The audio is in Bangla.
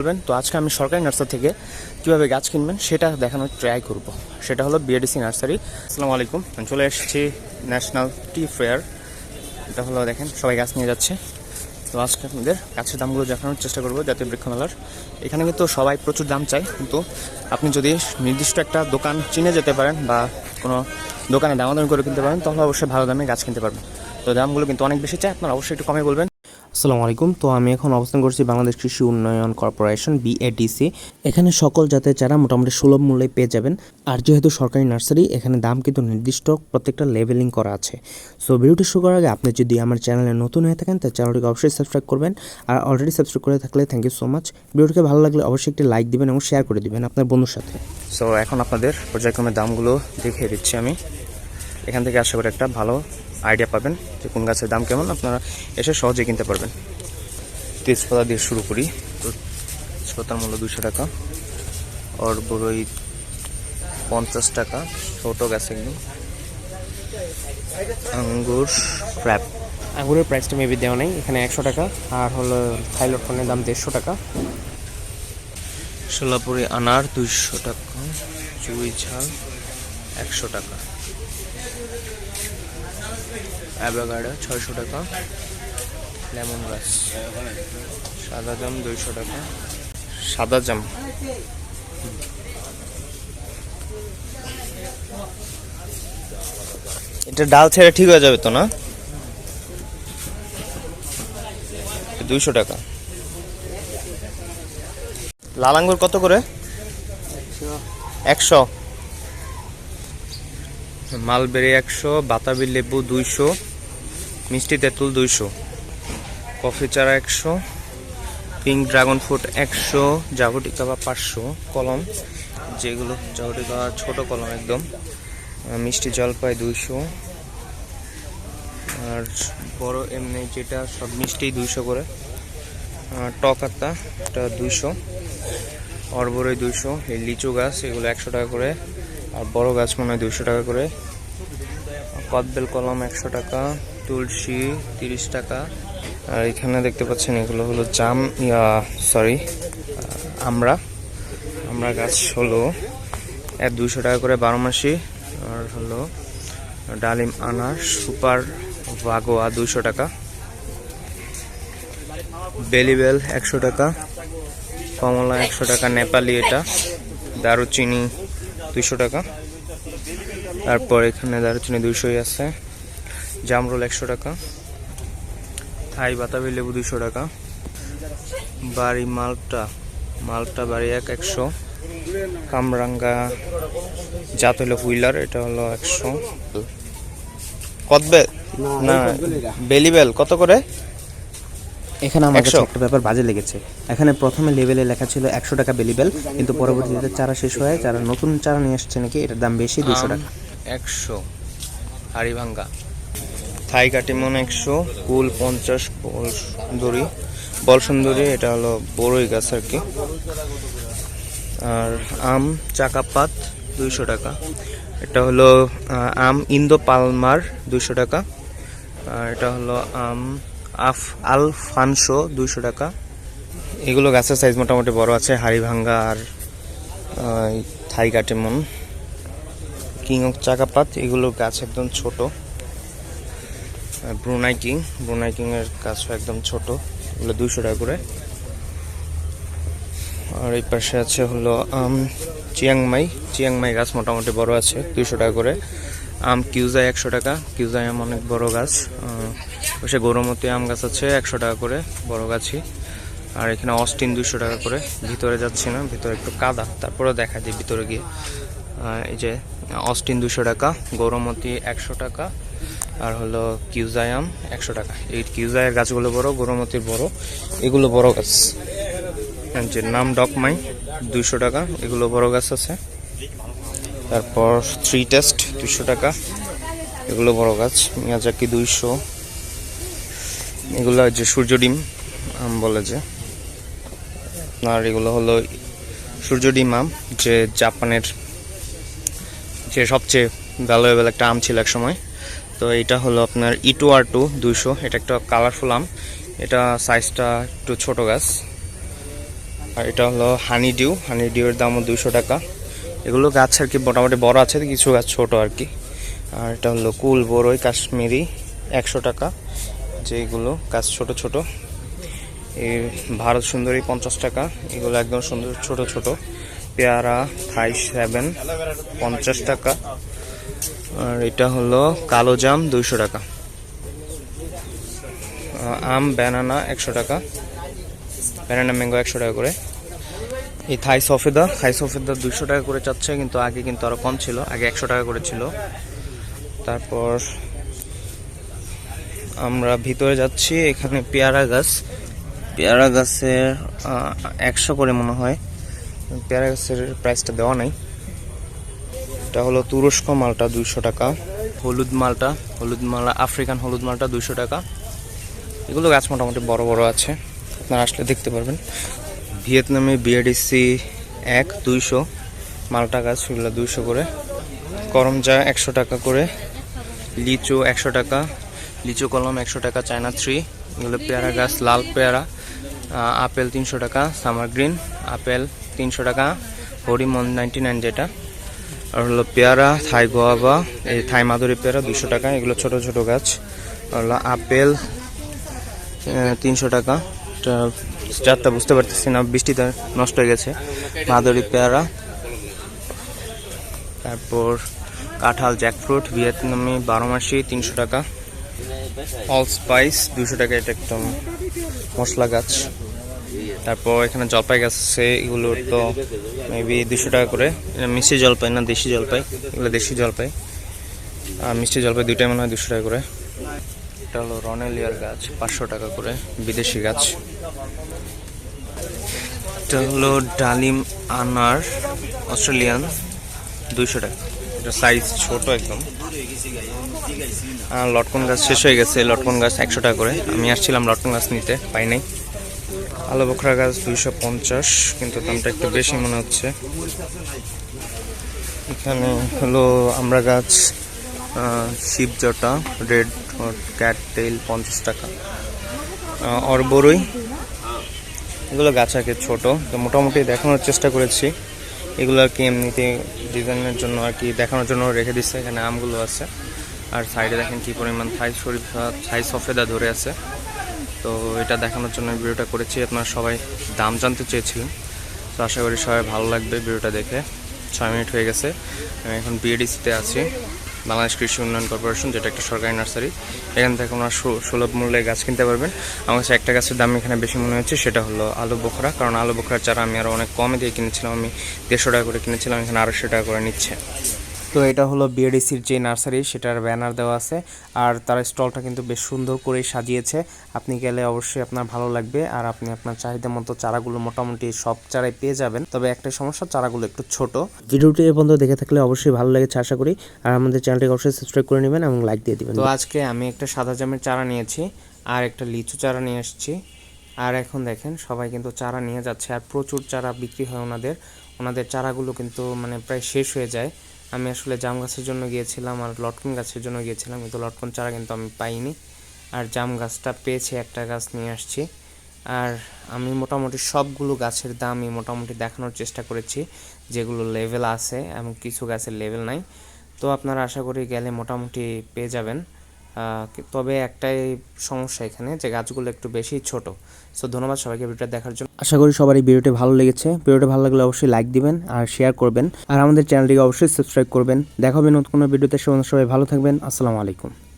বলবেন তো আজকে আমি সরকারি নার্সারি থেকে কীভাবে গাছ কিনবেন সেটা দেখানোর ট্রাই করব। সেটা হলো বিএডিসি নার্সারি। আসসালামু আলাইকুম। আমি চলে এসেছি ন্যাশনাল টি ফেয়ার এটা হলো দেখেন, সবাই গাছ নিয়ে যাচ্ছে। তো আজকে আপনাদের গাছের দামগুলো দেখানোর চেষ্টা করব জাতীয় বৃক্ষমেলার। এখানে কিন্তু সবাই প্রচুর দাম চায়, কিন্তু আপনি যদি নির্দিষ্ট একটা দোকান চিনে যেতে পারেন বা কোনো দোকানে দামাদামি করে কিনতে পারেন, তাহলে অবশ্যই ভালো দামে গাছ কিনতে পারবেন। তো দামগুলো কিন্তু অনেক বেশি চাই আপনারা অবশ্যই একটু কমে বলবেন। আসসালামু আলাইকুম। তো আমি এখন অবস্থান করছি বাংলাদেশ কৃষি উন্নয়ন কর্পোরেশন বিএডিসি এখানে সকল জাতের চারা মোটামুটি সুলভ মূল্যে পেয়ে যাবেন। আর যেহেতু সরকারি নার্সারি, এখানে দাম কিন্তু নির্দিষ্ট, প্রত্যেকটা লেভেলিং করা আছে। সো ভিডিওটি শুরু করার আগে আপনি যদি আমার চ্যানেলে নতুন হয়ে থাকেন, তাহলে চ্যানেলটিকে অবশ্যই সাবস্ক্রাইব করবেন। আর অলরেডি সাবস্ক্রাইব করে থাকলে থ্যাংক ইউ সো মাচ ভিডিওটিকে ভালো লাগলে অবশ্যই একটি লাইক দিবেন এবং শেয়ার করে দিবেন আপনার বন্ধুর সাথে। সো এখন আপনাদের পর্যায়ক্রমে দামগুলো দেখিয়ে দিচ্ছি আমি। এখান থেকে আশা করি একটা ভালো আইডিয়া পাবেন যে কোন গাছের দাম কেমন আপনারা এসে সহজে কিনতে পারবেন। তেজপাতা দিয়ে শুরু করি। তো তেজপাতার মূল্য দুশো টাকা। আর বড়ই পঞ্চাশ টাকা। ছোটো গাছ একদম আঙ্গুর ফ্র্যাপ আঙুরের প্রাইসটা মেবি দেওয়া নেই এখানে একশো টাকা। আর হলো থাইলটনের দাম দেড়শো টাকা। সোলাপুরি আনার দুইশো টাকা। চুই ঝাল একশো টাকা। অ্যাভোগাডো ছয়শো টাকা, লেমন গাছ সাদা জাম দুইশো টাকা। সাদা জাম। এটা ডাল ছেড়ে ঠিক হয়ে যাবে তো না? দুইশো টাকা। লাল আঙ্গুর কত করে? একশো। মালবেরি একশো, বাতাবি লেবু দুইশো। মিষ্টি তেঁতুল দুইশো। কফি চারা একশো, পিঙ্ক ড্রাগন ফ্রুট একশো জাবটিকা বা পাঁচশো কলম, যেগুলো জাবটিকা ছোটো কলম একদম। মিষ্টি জলপাই দুইশো। আর বড় এমনি যেটা সব মিষ্টি দুইশো করে। টক আত্মা এটা দুইশো। অরবরই দুইশো। এই লিচু গাছ, এগুলো একশো টাকা করে। আর বড় গাছ মনে হয় দুইশো টাকা করে। কদবেল কলম একশো টাকা। তুলসী, তিরিশ টাকা। আর এখানে দেখতে পাচ্ছেন এগুলো হলো জাম সরি আমরা। আমরা গাছ হলো এক দুইশো টাকা করে বারো মাসি। আর হলো ডালিম আনার সুপার বাগোয়া দুইশো টাকা। বেলিবেল একশো টাকা। কমলা একশো টাকা, নেপালি এটা। দারুচিনি দুইশো টাকা। তারপর এখানে দারুচিনি দুইশোই আছে। জামরুল একশো টাকা। থাই বাতাবি লেবু দুইশো টাকা। বাড়ি মালটা মালটা বাড়ি এক একশো। কামরাঙ্গা জাত হলো হুইলার এটা হলো একশো। কদবে না বেলিবেল কত করে? এখানে আমার কাছে একটা ব্যাপার বাজে লেগেছে। এখানে প্রথমে লেভেলে লেখা ছিল একশো টাকা বেলিবেল কিন্তু পরবর্তীতে চারা শেষ হয়ে যারা নতুন চারা নিয়ে আসছে নাকি এটার দাম বেশি দুশো টাকা। একশো। হাড়িভাঙ্গা। থাই কাটিমন একশো, কুল পঞ্চাশ বল সুন্দরী বল সুন্দরী এটা হলো বড়ই গাছ আর কি। আর আম চাকাপাত দুইশো টাকা। এটা হলো আম ইন্দো পালমার দুইশো টাকা। আর এটা হলো আম আফ আলফানসো দুইশো টাকা। এগুলো গাছের সাইজ মোটামুটি বড় আছে, হাড়িভাঙ্গা আর Thai Katimon king of Chakapat এগুলো গাছ একদম ছোট। ব্রুনাই কিং ব্রুনাই কিং এর গাছও একদম ছোট, এগুলো দুইশো টাকা করে। আর এই পাশে আছে হলো, আম, চিয়াংমাই চিয়াংমাই গাছ মোটামুটি বড় আছে, দুইশো টাকা করে। আম কিউজাই একশো টাকা, কিউজাই আম অনেক বড় গাছ। পাশে গৌরমতি আম গাছ আছে একশো টাকা করে, বড় গাছই। আর এখানে অস্টিন দুইশো টাকা করে, ভিতরে যাচ্ছি না, ভিতরে একটু কাদা তারপরে দেখা যায় ভিতরে গিয়ে। এই যে, অস্টিন দুশো টাকা, গৌরমতি একশো টাকা আর হলো কিউজায়াম, একশো টাকা। এই কিউজায়ের গাছগুলো বড় গৌরমতির বড়, এগুলো বড় গাছ। আর যে নাম ডকমাই দুইশো টাকা, এগুলো বড় গাছ আছে। তারপর থ্রি টেস্ট দুইশো টাকা, এগুলো বড় গাছ, মিয়াজাকি দুইশো। এগুলো যে সূর্য ডিম, আম বলে যে। আর এগুলো হলো সূর্য ডিম আম, যে জাপানের, যে সবচেয়ে ভ্যালুয়েবল একটা আম ছিল এক সময় তো এটা হলো আপনার ই টু আর টু দুইশো। এটা একটা কালারফুল আম। এটা সাইজটা একটু ছোটো গাছ। আর এটা হলো হানি ডিউ হানি ডিউয়ের দামও দুশো টাকা। এগুলো গাছ আর কি মোটামুটি বড় আছে, কিছু গাছ ছোট আর কি। আর এটা হলো কুল বড়ই কাশ্মীরি, একশো টাকা। যেগুলো গাছ ছোট ছোট। এই ভারত সুন্দরী পঞ্চাশ টাকা। এগুলো একদম সুন্দর ছোট ছোট। পেয়ারা, থাই সেভেন পঞ্চাশ টাকা। আর এটা হলো কালো জাম দুইশো টাকা। আম ব্যানানা একশো টাকা। ব্যানানা ম্যাঙ্গো একশো টাকা করে। এই থাই সফেদা থাই সফেদা দুইশো টাকা করে চাচ্ছে, কিন্তু আগে কিন্তু আরও কম ছিল, আগে একশো টাকা করে ছিল। তারপর আমরা ভিতরে যাচ্ছি, এখানে পেয়ারা গাছ। পেয়ারা গাছের একশো করে মনে হয়। পেয়ারা গাছের প্রাইসটা দেওয়া নাই। এটা হলো তুরস্ক মালটা দুইশো টাকা। হলুদ মালটা, হলুদ মালা, আফ্রিকান হলুদ মালটা দুইশো টাকা। এগুলো গাছ মোটামুটি বড় বড় আছে, আপনারা আসলে দেখতে পারবেন। ভিয়েতনামে বিএডিসি এক, দুইশো। মালটা গাছ এগুলো দুইশো করে। করমজা একশো টাকা করে। লিচু একশো টাকা। লিচু কলম একশো টাকা, চায়না থ্রি। এগুলো পেয়ারা গাছ, লাল পেয়ারা। আপেল তিনশো টাকা, সামার গ্রিন। আপেল তিনশো টাকা হরিমন নাইনটি নাইন যেটা। আর হলো পেয়ারা, থাই গোয়াবা এই থাই মাধুরী পেয়ারা দুশো টাকা, এগুলো ছোট ছোট গাছ। আর হলো আপেল তিনশো টাকা। চারটা বুঝতে পারতেছি না, বৃষ্টিতে নষ্ট হয়ে গেছে। মাধুরী পেয়ারা। তারপর কাঁঠাল জ্যাকফ্রুট ভিয়েতনামি বারো মাসি তিনশো টাকা। অল স্পাইস দুশো টাকা, এটা একটা মশলা গাছ। তারপর এখানে জলপাই গাছ আছে এগুলোর তো মেবি দুশো টাকা করে। মিষ্টি জলপাই না, দেশি জলপাই। এগুলো দেশি জলপাই। আর মিষ্টি জলপাই দুইটাই মনে হয় দুশো টাকা করে। এটা হলো রনেলিয়ার গাছ, পাঁচশো টাকা করে, বিদেশি গাছ। এটা হলো ডালিম আনার, অস্ট্রেলিয়ান, দুইশো টাকা। এটা সাইজ ছোট একদম। লটকন গাছ শেষ হয়ে গেছে, লটকন গাছ একশো টাকা করে। আমি আসছিলাম লটকন গাছ নিতে, পাই নাই। আলো বখরা গাছ দুইশো পঞ্চাশ, কিন্তু দামটা একটু বেশি মনে হচ্ছে। এখানে হলো আমরা গাছ শিবজটা, রেড ক্যাট টেইল, পঞ্চাশ টাকা। অরবরই। এগুলো গাছ আগে ছোট, তো মোটামুটি দেখানোর চেষ্টা করেছি। এগুলো আর কি এমনিতে ডিজাইনের জন্য আর কি দেখানোর জন্য রেখে দিচ্ছে। এখানে আমগুলো আছে। আর সাইডে দেখেন কি পরিমাণ থাই শরীফা থাই সফেদা ধরে আছে। তো এটা দেখানোর জন্য ভিডিওটা করেছি। আপনারা সবাই দাম জানতে চেয়েছিলেন। তো আশা করি সবাই ভালো লাগবে ভিডিওটা দেখে। ছয় মিনিট হয়ে গেছে। আমি এখন বিএডিসিতে আছি। বাংলাদেশ কৃষি উন্নয়ন কর্পোরেশন, যেটা একটা সরকারি নার্সারি। এখান থেকে আপনারা সুলভ মূল্যে গাছ কিনতে পারবেন। আমার কাছে একটা গাছের দাম এখানে বেশি মনে হচ্ছে, সেটা হলো আলু বোখরা। কারণ আলু বোখরার চারা আমি আরও অনেক কমে দিয়ে কিনেছিলাম। আমি দেড়শো টাকা করে কিনেছিলাম, এখানে আড়াইশো টাকা করে নিচ্ছে। তো এটা হলো বিএডিসির যে নার্সারি সেটার ব্যানার দেওয়া আছে। আর তার স্টলটা কিন্তু বেশ সুন্দর করে সাজিয়েছে। আপনি গেলে অবশ্যই আপনার ভালো লাগবে আর আপনি আপনার চাহিদা মতো চারাগুলো মোটামুটি সব চারাই পেয়ে যাবেন। তবে একটা সমস্যা চারাগুলো একটু ছোট। ভিডিওটি এ পর্যন্ত দেখে থাকলে অবশ্যই ভালো লেগেছে আশা করি। আর আমাদের চ্যানেলটিকে অবশ্যই সাবস্ক্রাইব করে নেবেন এবং লাইক দিয়ে দিবেন। তো আজকে আমি একটা সাদা জামের চারা নিয়েছি আর একটা লিচু চারা নিয়ে এসেছি আর এখন দেখেন সবাই কিন্তু চারা নিয়ে যাচ্ছে আর প্রচুর চারা বিক্রি হয় ওনাদের। ওনাদের চারাগুলো কিন্তু মানে প্রায় শেষ হয়ে যায়। আমি আসলে জাম গাছের জন্য গিয়েছিলাম আর লটকন গাছের জন্য গিয়েছিলাম, কিন্তু লটকন চারা কিন্তু আমি পাইনি। আর জাম গাছটা পেয়েছি, একটা গাছ নিয়ে আসছি। আর আমি মোটামুটি সবগুলো গাছের দামই মোটামুটি দেখানোর চেষ্টা করেছি, যেগুলো লেভেল আছে এবং কিছু গাছের লেভেল নাই। তো আপনারা আশা করি গেলে মোটামুটি পেয়ে যাবেন। তবে একটাই সমস্যা এখানে যে গাছগুলো একটু বেশি ছোট। সো ধন্যবাদ সবাইকে ভিডিওটা দেখার জন্য। আশা করি সবারই ভিডিওটি ভালো লেগেছে। ভিডিওটি ভালো লাগলে অবশ্যই লাইক দিবেন আর শেয়ার করবেন। আর আমাদের চ্যানেলটিকে অবশ্যই সাবস্ক্রাইব করবেন। দেখা হবে নতুন কোনো ভিডিওতে। সবাই ভালো থাকবেন। আসসালামু আলাইকুম।